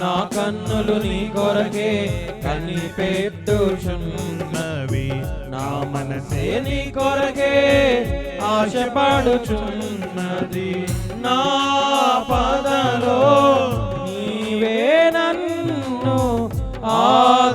నా కన్నులు నీ కొరకే కనిపెట్టుచున్నవి నా మనసే నీ కొరకే ఆశపడుచున్నది. నా పదలో నీవే నన్ను ఆదుకున్నావుగా.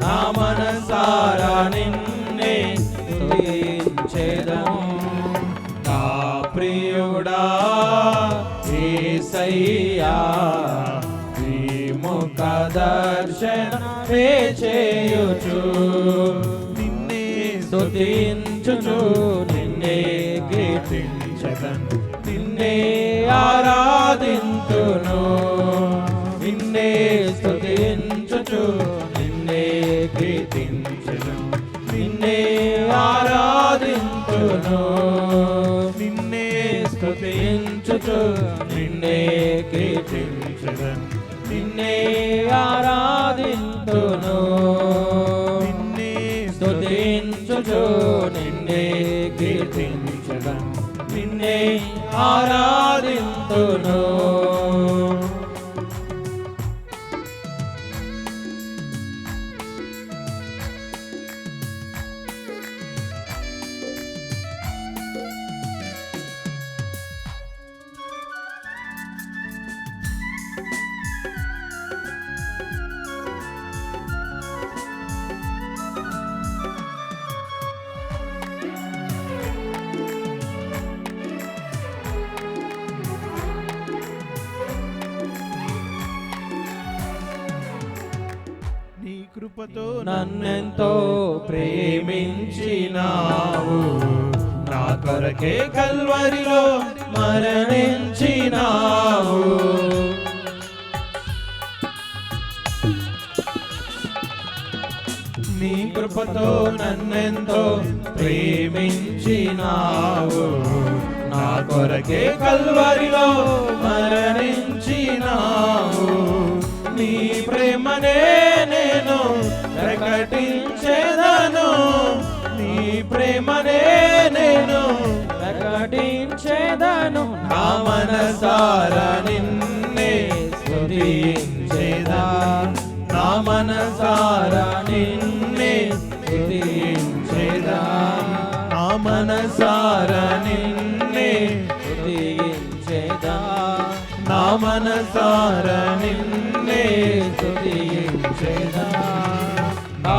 నా మనసారా నిన్నే స్తుతించేదన్ నా ప్రియుడా ఏసయ్యా నీ దర్శన దర్శనమే చేయుచు? నిన్నే స్తుతించుచు నిన్నే కీర్తించదన్ నిన్నే ఆరాధించ. స్తుతించుచు నిన్నే కీర్తించదన్ నిన్నే ఆరాధింతును నిన్నే స్తుతించుచు నిన్నే కీర్తించదన్ నిన్నే ఆరాధింతును కృపతో నన్నెంతో ప్రేమించినావు. నా కొరకే కల్వరిలో మరణించినావు. నీ కృపతో నన్నెంతో ప్రేమించినావు. నా కొరకే కల్వరిలో మరణించినావు. నీ ప్రేమనే నేను ప్రకటించేదను. నీ ప్రేమనే నేను ప్రకటించేదను. నా మనసార నిన్నే స్తుతించేదా. నా మనసార నిన్నే స్తుతించేదా. నా మనసార నిన్నే మనసారా నిన్నే స్తుతించేదా నా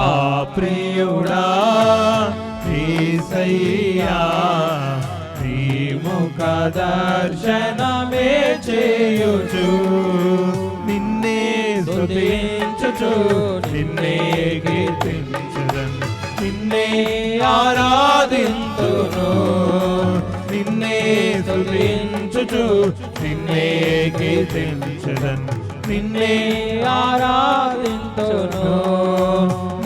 ప్రియుడా ఈసయ్యా నీ దర్శనమే చేయుచు. నిన్నే స్తుతించుచు నిన్నే కీర్తించదన్. నిన్నే ఆరాధింతును నిన్నే స్తుతించుచు నిన్నే కీర్తించదన్. నిన్నే ఆరాధించును.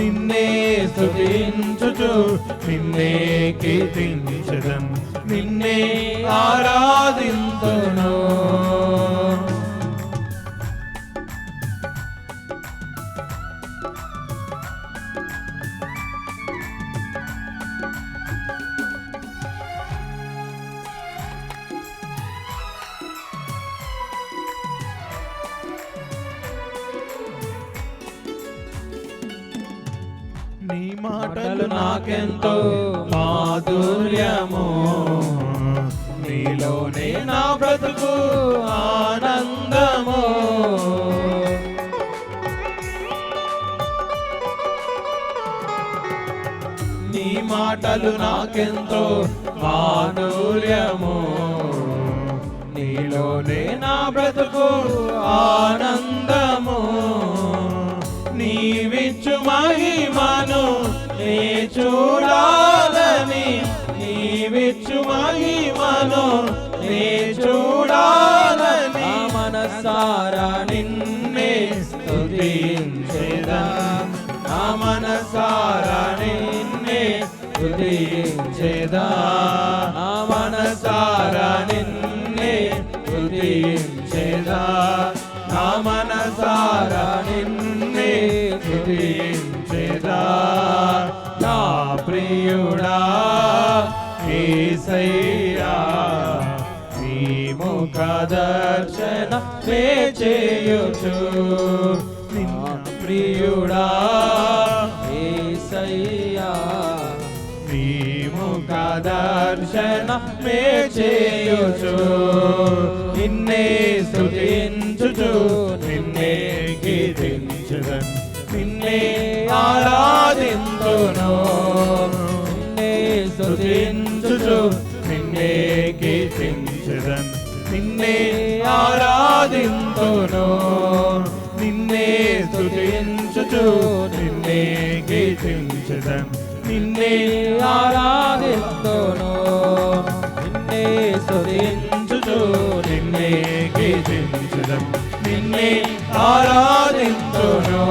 నిన్నే స్థుతించుచు నిన్నే కీర్తించదన్. నిన్నే ఆరాధించును. మాటలు నాకెంతో మాధుర్యము. నీలోనే నా బ్రతుకు ఆనందము. నీ మాటలు నాకెంతో మాధుర్యము. నీలోనే నా బ్రతుకు ఆనందము. నీవిచ్చు మహిమను నీ చూడాలని నీవిచ్చు మహిమను నీ చూడాలని. మనసారా నిన్నే స్తుతించేదా? నా మనసారా నిన్నే స్తుతించేదా? నా మనసారా నిన్నే స్తుతించేదా? నా మనసారా నిన్నే స్తుతించేదా నా ప్రియుడా ఏసయ్యా నీ ముఖ దర్శన మే చేయుచు. నిన్న ప్రియుడా ఏసయ్యా నీ ముఖ దర్శన మే చేయుచు. నిన్నే స్తుతించుచు నిన్నే ఆరాధింతును నిన్నే స్తుతించుచు నిన్నే కీర్తించుదన్ నిన్నే ఆరాధింతును నిన్నే స్తుతించుచు నిన్నే కీర్తించుదన్ నిన్నే ఆరాధింతును నిన్నే స్తుతించుచు నిన్నే కీర్తించుదన్ నిన్నే ఆరాధింతును